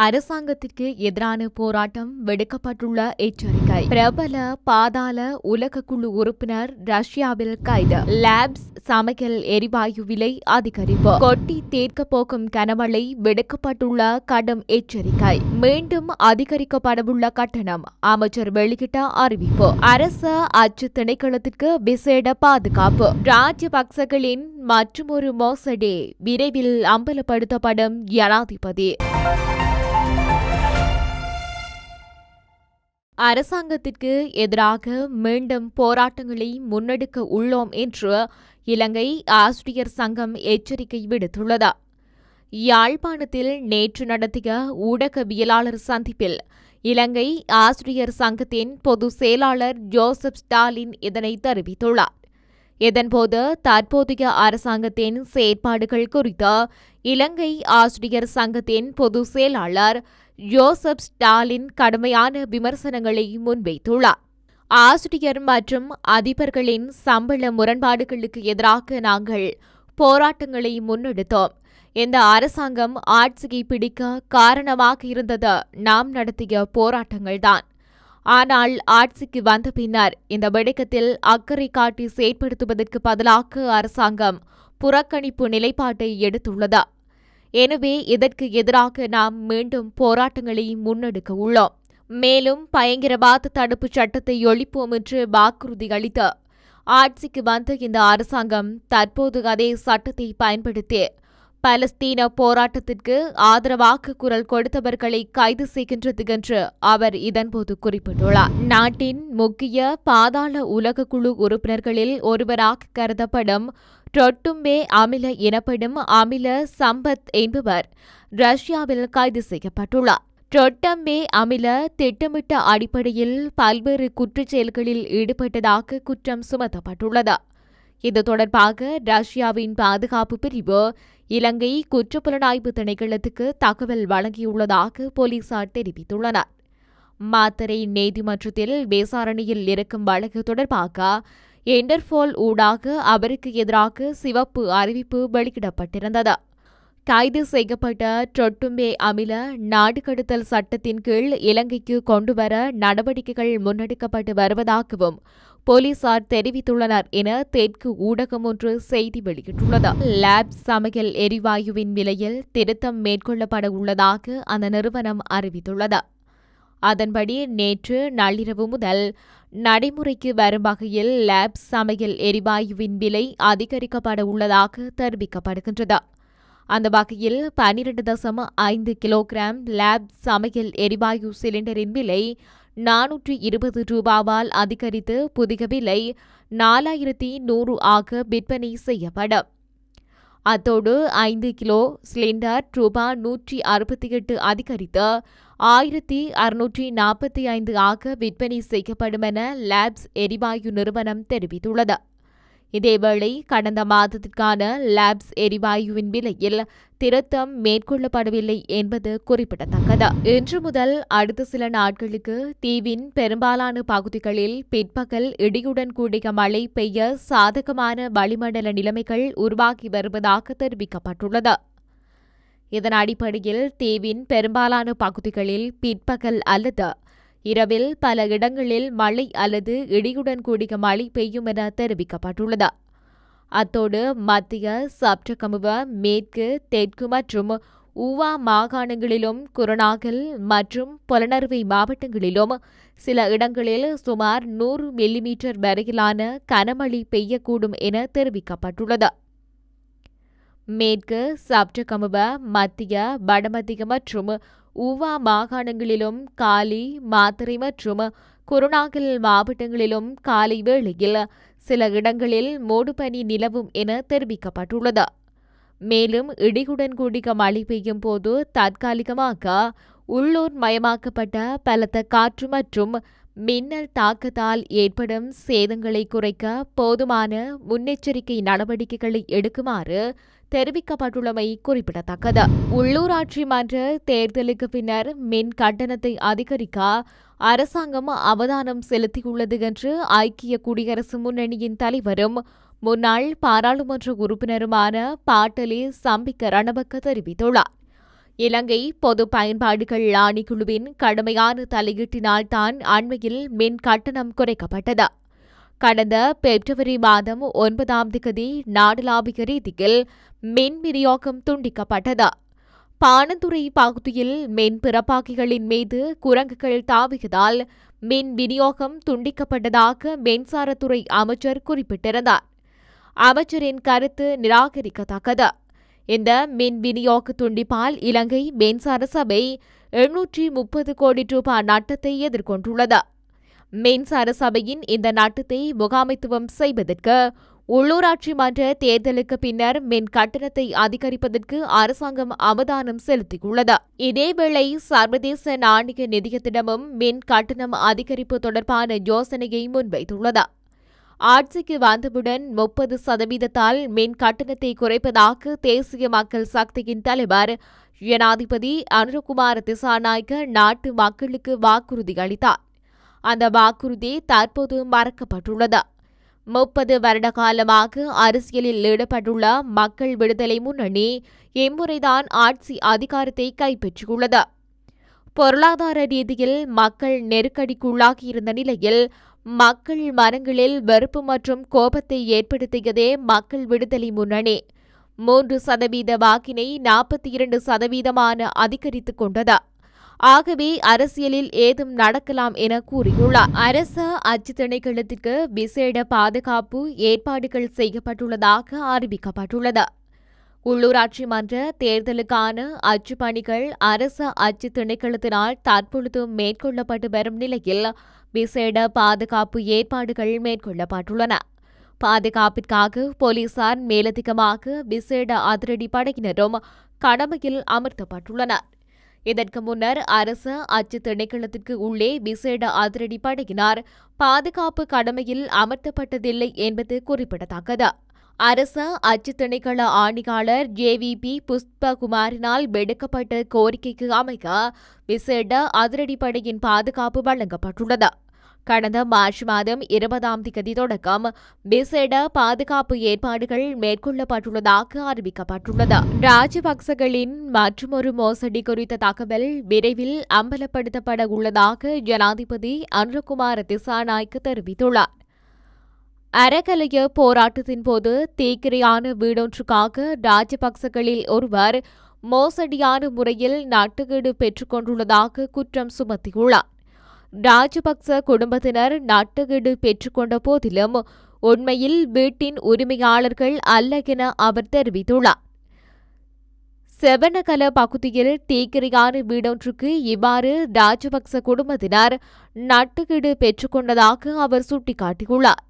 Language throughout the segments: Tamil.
அரசாங்கத்திற்கு எதிரான போராட்டம் வெடுக்கப்பட்டுள்ள எச்சரிக்கை. பிரபல பாதாள உலக குழு உறுப்பினர் ரஷ்யாவில் கைது. லேப்ஸ் சமையல் எரிவாயு விலை அதிகரிப்பு. கொட்டி தீர்க்க போக்கும் கனமழை விடுக்கப்பட்டுள்ள கடும் எச்சரிக்கை. மீண்டும் அதிகரிக்கப்படவுள்ள கட்டணம் அமைச்சர் வெளியிட்ட அறிவிப்பு. அரச அச்சு திணைக்களத்திற்கு விசேட பாதுகாப்பு. ராஜபக்சகளின் மற்றுமொரு மோசடி விரைவில் அம்பலப்படுத்தப்படும் ஜனாதிபதி. அரசாங்கத்திற்கு எதிராக மீண்டும் போராட்டங்களை முன்னெடுக்க உள்ளோம் என்று இலங்கை ஆசிரியர் சங்கம் எச்சரிக்கை விடுத்துள்ளது. யாழ்ப்பாணத்தில் நேற்று நடத்திய ஊடகவியலாளர் சந்திப்பில் இலங்கை ஆசிரியர் சங்கத்தின் பொதுச் செயலாளர் ஜோசப் ஸ்டாலின் இதனை தெரிவித்துள்ளார். இதன்போது தற்போதைய அரசாங்கத்தின் செயற்பாடுகள் குறித்து இலங்கை ஆசிரியர் சங்கத்தின் பொதுச் செயலாளர் ஜோசப் ஸ்டாலின் கடுமையான விமர்சனங்களை முன்வைத்துள்ளார். ஆசிரியர் மற்றும் அதிபர்களின் சம்பள முரண்பாடுகளுக்கு எதிராக நாங்கள் போராட்டங்களை முன்னெடுத்தோம். இந்த அரசாங்கம் ஆட்சியை பிடிக்க காரணமாக இருந்தது நாம் நடத்திய போராட்டங்கள்தான். ஆனால் ஆட்சிக்கு வந்த பின்னர் இந்த விடயத்தில் அக்கறை காட்டி செயற்படுத்துவதற்கு பதிலாக அரசாங்கம் புறக்கணிப்பு நிலைப்பாட்டை எடுத்துள்ளது. எனவே இதற்கு எதிராக நாம் மீண்டும் போராட்டங்களை முன்னெடுக்க உள்ளோம். மேலும் பயங்கரவாத தடுப்பு சட்டத்தை ஒழிப்போம் என்று வாக்குறுதி அளித்த ஆட்சிக்கு வந்த இந்த அரசாங்கம் தற்போது அதே சட்டத்தை பயன்படுத்தி பலஸ்தீன போராட்டத்திற்கு ஆதரவாக குரல் கொடுத்தவர்களை கைது செய்கின்றது என்று அவர் இதன்போது குறிப்பிட்டுள்ளார். நாட்டின் முக்கிய பாதாள உலக குழு உறுப்பினர்களில் ஒருவராக கருதப்படும் ரொட்டும்பே அமில எனப்படும் அமில சம்பத் என்பவர் ரஷ்யாவில் கைது செய்யப்பட்டுள்ளார். டொட்டம்பே அமில திட்டமிட்ட அடிப்படையில் பல்வேறு குற்றச் செயல்களில் ஈடுபட்டதாக குற்றம் சுமத்தப்பட்டுள்ளது. இது தொடர்பாக ரஷ்யாவின் பாதுகாப்பு பிரிவு இலங்கை குற்றப்புலனாய்வு திணைக்களத்துக்கு தகவல் வழங்கியுள்ளதாக போலீசார் தெரிவித்துள்ளனர். மாத்தரை நீதிமன்றத்தில் விசாரணையில் இருக்கும் வழக்கு தொடர்பாக இன்டர்போல் ஊடாக அவருக்கு எதிராக சிவப்பு அறிவிப்பு வெளியிடப்பட்டிருந்தது. கைது செய்யப்பட்ட டொட்டும்பே அமில நாடுகடுத்தல் சட்டத்தின் கீழ் இலங்கைக்கு கொண்டுவர நடவடிக்கைகள் முன்னெடுக்கப்பட்டு வருவதாகவும் போலீசார் தெரிவித்துள்ளனர் என தெற்கு ஊடகம் ஒன்று செய்தி வெளியிட்டுள்ளது. லேப் சமையல் எரிவாயுவின் விலையில் திருத்தம் மேற்கொள்ளப்பட உள்ளதாக அந்த நிறுவனம் அறிவித்துள்ளது. அதன்படி நேற்று நள்ளிரவு முதல் நடைமுறைக்கு வரும் வகையில் லேப் சமையல் எரிவாயுவின் விலை அதிகரிக்கப்பட உள்ளதாக தெரிவிக்கப்படுகின்றது. அந்த வகையில் பனிரெண்டு தசம் ஐந்து கிலோகிராம் லேப் சமையல் எரிவாயு சிலிண்டரின் விலை நானூற்றி இருபது ரூபாவால் அதிகரித்து புதிய விலை நாலாயிரத்தி நூறு ஆக விற்பனை செய்யப்படும். அத்தோடு ஐந்து கிலோ சிலிண்டர் ரூபா நூற்றி அறுபத்தி எட்டு அதிகரித்து ஆயிரத்தி அறுநூற்றி நாற்பத்தி ஐந்து ஆக விற்பனை செய்யப்படும் என லேப்ஸ் எரிவாயு நிறுவனம் தெரிவித்துள்ளது. இதேவேளை கடந்த மாதத்திற்கான லேப்ஸ் எரிவாயுவின் விலையில் திருத்தம் மேற்கொள்ளப்படவில்லை என்பது குறிப்பிடத்தக்கது. இன்று முதல் அடுத்த சில நாட்களுக்கு தீவின் பெரும்பாலான பகுதிகளில் பிற்பகல் இடியுடன் கூடிய மழை பெய்ய சாதகமான வளிமண்டல நிலைமைகள் உருவாகி வருவதாக தெரிவிக்கப்பட்டுள்ளது. இதன் அடிப்படையில் தீவின் பெரும்பாலான பகுதிகளில் பிற்பகல் அல்லது இரவில் பல இடங்களில் மழை அல்லது இடியுடன் கூடிய மழை பெய்யும் என தெரிவிக்கப்பட்டுள்ளது. அத்தோடு மத்திய சப்டகமுவ மேற்கு தெற்கு மற்றும் ஊவா மாகாணங்களிலும் குரணாகல் மற்றும் புலனறுவை மாவட்டங்களிலும் சில இடங்களில் சுமார் நூறு மில்லிமீட்டர் வரையிலான கனமழை பெய்யக்கூடும் என தெரிவிக்கப்பட்டுள்ளது. மேற்கு சப்டகமுவ மத்திய வடமத்திய மற்றும் ஊவா மாகாணங்களிலும் காலி மாத்திரை மற்றும் குருணாகல் மாவட்டங்களிலும் காலை வேளையில் சில இடங்களில் மூடுபனி நிலவும் என தெரிவிக்கப்பட்டுள்ளது. மேலும் இடியுடன் கூடிய மழை பெய்யும் போது தற்காலிகமாக உள்ளூர் மயமாக்கப்பட்ட பலத்த காற்று மற்றும் மின்னல் தாக்கத்தால் ஏற்படும் சேதங்களை குறைக்க போதுமான முன்னெச்சரிக்கை நடவடிக்கைகளை எடுக்குமாறு தெரிவிக்கப்பட்டுள்ளமை குறிப்பிடத்தக்கது. உள்ளூராட்சி மன்ற தேர்தலுக்கு பின்னர் மின் கட்டணத்தை அதிகரிக்க அரசாங்கம் அவதானம் செலுத்தியுள்ளது என்று ஐக்கிய குடியரசு முன்னணியின் தலைவரும் முன்னாள் பாராளுமன்ற உறுப்பினருமான பாட்டலி சம்பிக்க ரணபக்க தெரிவித்துள்ளார். இலங்கை பொது பயன்பாடுகள் ஆணைக்குழுவின் கடுமையான தலையீட்டினால் தான் அண்மையில் மின் கட்டணம் குறைக்கப்பட்டது. கடந்த பிப்ரவரி மாதம் ஒன்பதாம் திகதி நாடளாவிய ரீதியில் மின் விநியோகம் துண்டிக்கப்பட்டது. பானந்துறை பகுதியில் மின் பிறப்பாக்கிகளின் மீது குரங்குகள் தாவியதால் மின் விநியோகம் துண்டிக்கப்பட்டதாக மின்சாரத்துறை அமைச்சர் குறிப்பிட்டிருந்தார். அமைச்சரின் கருத்து நிராகரிக்கத்தக்கது. இந்த மின் விநியோக துண்டிப்பால் இலங்கை மின்சார சபை எழுநூற்றி முப்பது கோடி ரூபாய் நட்டத்தை எதிர்கொண்டுள்ளது. மின்சார சபையின் இந்த நட்டத்தை முகாமைத்துவம் செய்வதற்கு உள்ளூராட்சி மன்ற தேர்தலுக்கு பின்னர் மின் கட்டணத்தை அதிகரிப்பதற்கு அரசாங்கம் அவதானம் செலுத்தியுள்ளது. இதேவேளை சர்வதேச நாணய நிதியத்திடமும் மின் கட்டணம் அதிகரிப்பு தொடர்பான யோசனையை முன்வைத்துள்ளது. ஆட்சிக்கு வந்தவுடன் முப்பது சதவீதத்தால் மின் கட்டணத்தை குறைப்பதாக தேசிய மக்கள் சக்தியின் தலைவர் ஜனாதிபதி அனுரகுமார் திசாநாயக்க நாட்டு மக்களுக்கு வாக்குறுதி அளித்தார். அந்த வாக்குறுதி தற்போது மறக்கப்பட்டுள்ளது. முப்பது வருட காலமாக அரசியலில் ஈடுபட்டுள்ள மக்கள் விடுதலை முன்னணி இம்முறைதான் ஆட்சி அதிகாரத்தை கைப்பற்றியுள்ளது. பொருளாதார ரீதியில் மக்கள் நெருக்கடிக்குள்ளாகியிருந்த நிலையில் மக்கள் மனங்களில் வெறுப்பு மற்றும் கோபத்தை ஏற்படுத்தியதே மக்கள் விடுதலை முன்னணி. மூன்று சதவீத வாக்கினை நாற்பத்தி இரண்டு சதவீதமான அதிகரித்துக் கொண்டது. ஆகவே அரசியலில் ஏதும் நடக்கலாம் என கூறியுள்ளார். அரச அச்சு திணைக்களத்திற்கு விசேட பாதுகாப்பு ஏற்பாடுகள் செய்யப்பட்டுள்ளதாக அறிவிக்கப்பட்டுள்ளது. உள்ளூராட்சி மன்ற தேர்தலுக்கான அச்சு பணிகள் அரச அச்சு திணைக்களத்தினால் தற்பொழுது மேற்கொள்ளப்பட்டு வரும் நிலையில் விசேட பாதுகாப்பு ஏற்பாடுகள் மேற்கொள்ளப்பட்டுள்ளன. பாதுகாப்பிற்காக போலீசார் மேலதிகமாக விசேட அதிரடி படையினரும் கடமையில் அமர்த்தப்பட்டுள்ளனர். இதற்கு முன்னர் அரசு அச்சு திணைக்களத்திற்கு உள்ளே விசேட அதிரடி படையினார் பாதுகாப்பு கடமையில் அமர்த்தப்பட்டதில்லை என்பது குறிப்பிடத்தக்கது. அரச அச்சு திணைக்கள ஆணையாளர் ஜேவிபி புஷ்பகுமாரினால் விடுக்கப்பட்ட கோரிக்கைக்கு அமைக்க விசேட அதிரடிப்படையின் பாதுகாப்பு வழங்கப்பட்டுள்ளது. கடந்த மார்ச் மாதம் இருபதாம் தேதி தொடக்கம் விசேட பாதுகாப்பு ஏற்பாடுகள் மேற்கொள்ளப்பட்டுள்ளதாக அறிவிக்கப்பட்டுள்ளது. ராஜபக்சகளின் மற்றொரு மோசடி குறித்த தகவல் விரைவில் அம்பலப்படுத்தப்பட உள்ளதாக ஜனாதிபதி அனுரகுமார் திசாநாய்க்கு தெரிவித்துள்ளார். அறக்கலைய போராட்டத்தின் போது தீக்கிரையான வீடொன்றுக்காக ராஜபக்சகளில் ஒருவர் மோசடியான முறையில் நட்டுகீடு பெற்றுக் கொண்டுள்ளதாக குற்றம் சுமத்தியுள்ளார். ராஜபக்ச குடும்பத்தினர் நட்டுகீடு பெற்றுக்கொண்ட போதிலும் உண்மையில் வீட்டின் உரிமையாளர்கள் அல்ல என அவர் தெரிவித்துள்ளார். செவனகல பகுதியில் தீக்கிரையான வீடொன்றுக்கு இவ்வாறு ராஜபக்ச குடும்பத்தினர் நட்டுக்கீடு பெற்றுக்கொண்டதாக அவர் சுட்டிக்காட்டியுள்ளார்.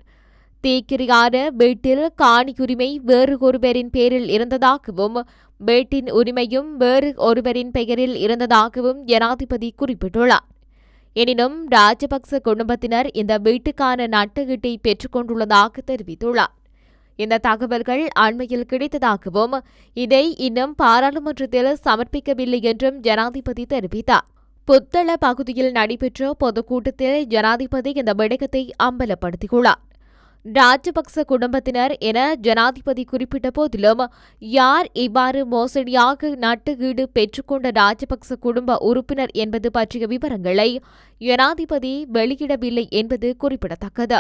தீக்கிரையான வீட்டில் காணியுரிமை வேறு ஒருவரின் பேரில் இருந்ததாகவும் வீட்டின் உரிமையும் வேறு ஒருவரின் பெயரில் இருந்ததாகவும் ஜனாதிபதி குறிப்பிட்டுள்ளார். எனினும் ராஜபக்ச குடும்பத்தினர் இந்த வீட்டுக்கான நட்டகீட்டை பெற்றுக்கொண்டுள்ளதாக தெரிவித்துள்ளார். இந்த தகவல்கள் அண்மையில் கிடைத்ததாகவும் இதை இன்னும் பாராளுமன்றத்தில் சமர்ப்பிக்கவில்லை என்றும் ஜனாதிபதி தெரிவித்தார். புத்தள பகுதியில் நடைபெற்ற பொதுக்கூட்டத்தில் ஜனாதிபதி இந்த விடயத்தை அம்பலப்படுத்தியுள்ளார். ராஜபக்ச குடும்பத்தினர் என ஜனாதிபதி குறிப்பிட்ட போதிலும் யார் இவ்வாறு மோசடியாக நட்டுகீடு பெற்றுக்கொண்ட ராஜபக்ச குடும்ப உறுப்பினர் என்பது பற்றிய விவரங்களை ஜனாதிபதி வெளியிடவில்லை என்பது குறிப்பிடத்தக்கது.